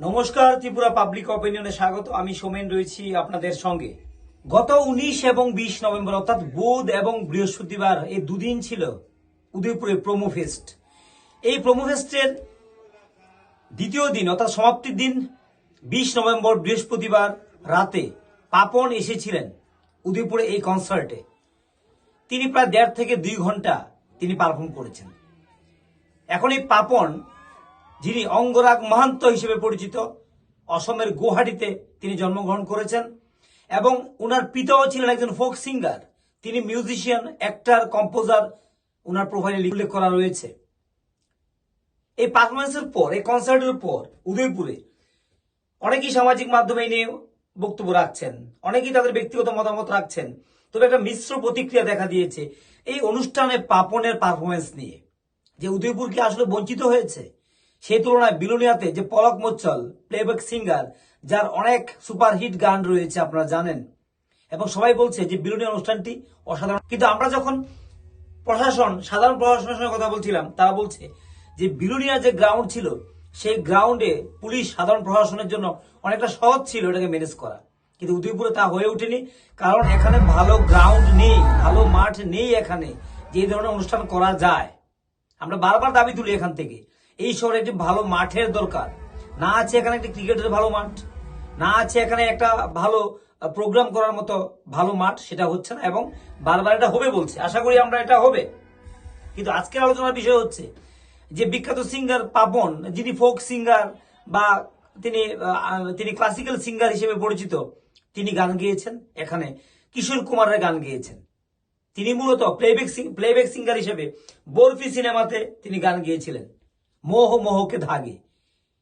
নমস্কার, ত্রিপুরা পাবলিক অপিনিয়নে স্বাগত। আমি সোমেন রয়েছি আপনাদের সঙ্গে। গত উনিশ এবং বিশ নভেম্বর, অর্থাৎ বুধ এবং বৃহস্পতিবার, এই দুদিন ছিল উদয়পুরে প্রোমো ফেস্ট এই প্রোমো ফেস্টের দ্বিতীয় দিন, অর্থাৎ সমাপ্তির দিন, বিশ নভেম্বর, বৃহস্পতিবার রাতে পাপন এসেছিলেন উদয়পুরে এই কনসার্টে। তিনি প্রায় দেড় থেকে দুই ঘণ্টা তিনি পারফর্ম করেছেন। এখন এই পাপন যিনি অঙ্গরাগ মাহান্ত হিসেবে পরিচিত, অসমের গুয়াহাটিতে তিনি জন্মগ্রহণ করেছেন এবং উনার পিতাও ছিলেন একজন ফোক সিঙ্গার। তিনি মিউজিশিয়ান, অ্যাক্টার, কম্পোজার উনার প্রোফাইলে উল্লেখ করা রয়েছে। এই পারফরমেন্সের পর, এই কনসার্টের পর উদয়পুরে অনেকেই সামাজিক মাধ্যমে নিয়ে বক্তব্য রাখছেন, অনেকেই তাদের ব্যক্তিগত মতামত রাখছেন। তবে একটা মিশ্র প্রতিক্রিয়া দেখা দিয়েছে এই অনুষ্ঠানে পাপনের পারফরমেন্স নিয়ে, যে উদয়পুর কি আসলে বঞ্চিত হয়েছে? সেই তুলনায় বিলোনিয়াতে যে পলক মোচ্চল প্লেব্যাক সিঙ্গার যার অনেক সুপারহিট গান রয়েছে আপনারা জানেন। এবং সবাই বলছে যে বিলোনিয়া অনুষ্ঠানটি অসাধারণ। কিন্তু আমরা যখন প্রশাসন, সাধারণ প্রশাসনের সঙ্গে কথা বলছিলাম, তারা বলছে যে বিলুনিয়া যে গ্রাউন্ড ছিল, সেই গ্রাউন্ডে পুলিশ, সাধারণ প্রশাসনের জন্য অনেকটা সহজ ছিল এটাকে ম্যানেজ করা। কিন্তু উদয়পুরে তা হয়ে ওঠেনি, কারণ এখানে ভালো গ্রাউন্ড নেই, ভালো মাঠ নেই এখানে, যে ধরনের অনুষ্ঠান করা যায়। আমরা বারবার দাবি তুলি এখান থেকে এই শহরে একটি ভালো মাঠের দরকার। না আছে এখানে একটি ক্রিকেটের ভালো মাঠ, না আছে এখানে একটা ভালো প্রোগ্রাম করার মতো ভালো মাঠ, সেটা হচ্ছে না এবং বারবার এটা হবে বলছে। আশা করি আমরা এটা হবে। কিন্তু আজকের আলোচনার বিষয় হচ্ছে যে বিখ্যাত সিঙ্গার পাপন যিনি ফোক সিঙ্গার বা তিনি তিনি ক্লাসিক্যাল সিঙ্গার হিসেবে পরিচিত, তিনি গান গেয়েছেন এখানে। কিশোর কুমারের গান গেয়েছেন। তিনি মূলত প্লেব্যাক প্লেব্যাক সিঙ্গার হিসেবে বরফি সিনেমাতে তিনি গান গেয়েছিলেন। মোহ মোহকে ধাগে।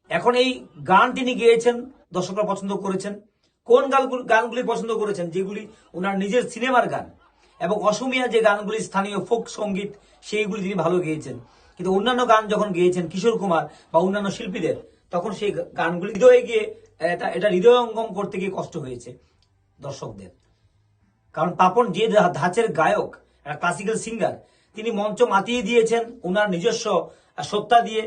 এখন এই গান তিনি গেয়েছেন, দর্শকরা পছন্দ করেছেন। কোন গানগুলি গানগুলি পছন্দ করেছেন? যেগুলি ওনার নিজের সিনেমার গান। এবং অসমীয়া যে গানগুলি স্থানীয় ফোক সংগীত, সেইগুলি তিনি ভালো গেয়েছেন। কিন্তু অন্যান্য গান যখন গেয়েছেন কিশোর কুমার বা অন্যান্য শিল্পীদের, তখন সেই গানগুলি হৃদয়ে গিয়ে এটা হৃদয়ঙ্গম করতে গিয়ে কষ্ট হয়েছে দর্শকদের। কারণ পাপন যে ধাঁচের গায়ক, একটা ক্লাসিক্যাল সিঙ্গার তিনি মঞ্চ মাতিয়ে দিয়েছেন ওনার নিজস্ব সত্তা দিয়ে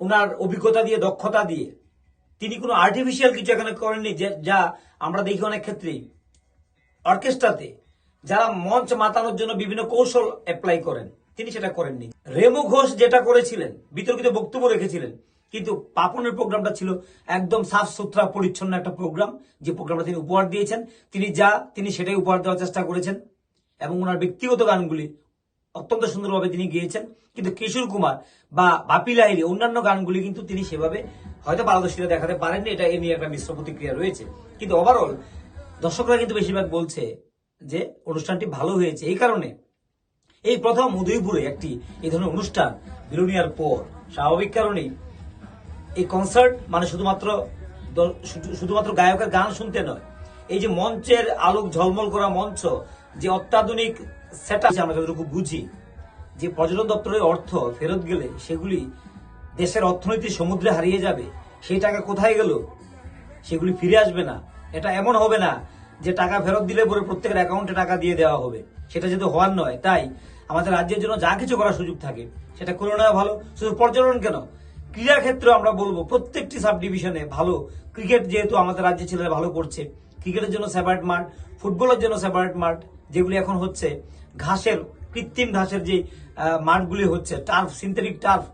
ওনার অভিজ্ঞতা দিয়ে, দক্ষতা দিয়ে। তিনি কোনো আর্টিফিশিয়াল কিছু এখানে করেননি যে আমরা দেখি অনেক ক্ষেত্রেই। অর্কেস্ট্রাতে যারা মঞ্চ মাতানোর জন্য বিভিন্ন কৌশল অ্যাপ্লাই করেন, তিনি সেটা করেননি। রেমু ঘোষ যেটা করেছিলেন, বিতর্কিত বক্তব্য রেখেছিলেন, কিন্তু পাপনের প্রোগ্রামটা ছিল একদম সাফ সুতরা পরিচ্ছন্ন একটা প্রোগ্রাম, যে প্রোগ্রামটা তিনি উপহার দিয়েছেন। তিনি যা, তিনি সেটাই উপহার দেওয়ার চেষ্টা করেছেন এবং ওনার ব্যক্তিগত গানগুলি অত্যন্ত সুন্দরভাবে তিনি গেয়েছেন। কিন্তু কিশোর কুমার বা বাপি লাহিরি অন্যান্য গানগুলি কিন্তু তিনি সেভাবে হয়তো পারদর্শিতা দেখাতে পারেননি। এটা এ নিয়ে একটা মিশ্র প্রতিক্রিয়া রয়েছে। কিন্তু ওভারঅল দর্শকরা কিন্তু বেশিরভাগ বলছে যে অনুষ্ঠানটি ভালো হয়েছে। এই কারণে এই প্রথম উদয়পুরে একটি এই ধরনের অনুষ্ঠান বিরোনিয়ার পর স্বাভাবিক কারণেই এই কনসার্ট মানে শুধুমাত্র শুধুমাত্র গায়কের গান শুনতে নয়, এই যে মঞ্চের আলোক ঝলমল করা মঞ্চ, যে অত্যাধুনিক সেট আমরা যতটুকু বুঝি, যে পর্যটন দপ্তরের অর্থ ফেরত গেলে সেগুলি দেশের অর্থনীতির সমুদ্রে হারিয়ে যাবে। সেই টাকা কোথায় গেল? সেগুলি ফিরে আসবে না। এটা এমন হবে না যে টাকা ফেরত দিলে পরে প্রত্যেকের অ্যাকাউন্টে টাকা দিয়ে দেওয়া হবে। সেটা যদি হওয়ার নয়, তাই আমাদের রাজ্যের জন্য যা কিছু করার সুযোগ থাকে, সেটা করে নেওয়া ভালো। শুধু পর্যটন কেন? ক্রীড়া ক্ষেত্রে আমরা বলব, প্রত্যেকটি সাব ডিভিশনে ভালো। ক্রিকেট যেহেতু আমাদের রাজ্যে ছেলেরা ভালো করছে, ক্রিকেটের জন্য সেপারেট মাঠ ফুটবলের জন্য সেপারেট মাঠ যেগুলি এখন হচ্ছে ঘাসের কৃত্রিম ঘাসের যে মাঠগুলি হচ্ছে টার্ফ সিনথেটিক টার্ফ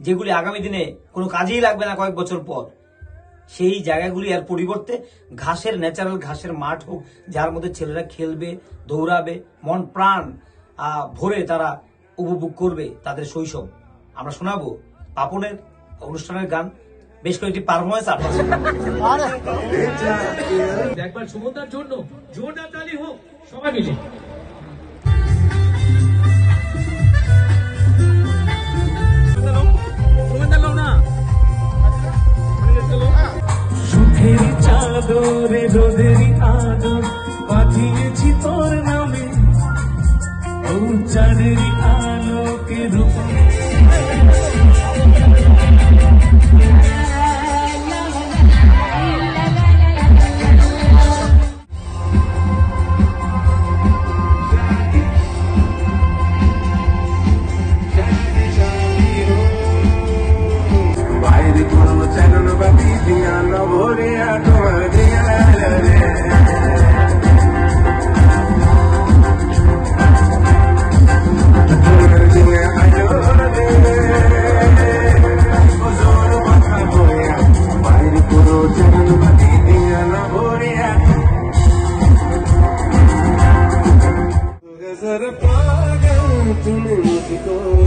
যেগুলি আগামী দিনে কোনো কাজেই লাগবে না কয়েক বছর পর সেই জায়গাগুলি আর পরিবর্তে ঘাসের ন্যাচারাল ঘাসের মাঠ হোক যার মধ্যে ছেলেরা খেলবে দৌড়াবে মন প্রাণ ভরে তারা উপভোগ করবে তাদের শৈশব। আমরা শোনাবো পাপনের অনুষ্ঠানের গান। বেশ কয়েকটি পারফরমেন্স আপনার একবার সুমনদার জন্য জোরদার তালি হোক সবাই মিলে। Thank you. Lord.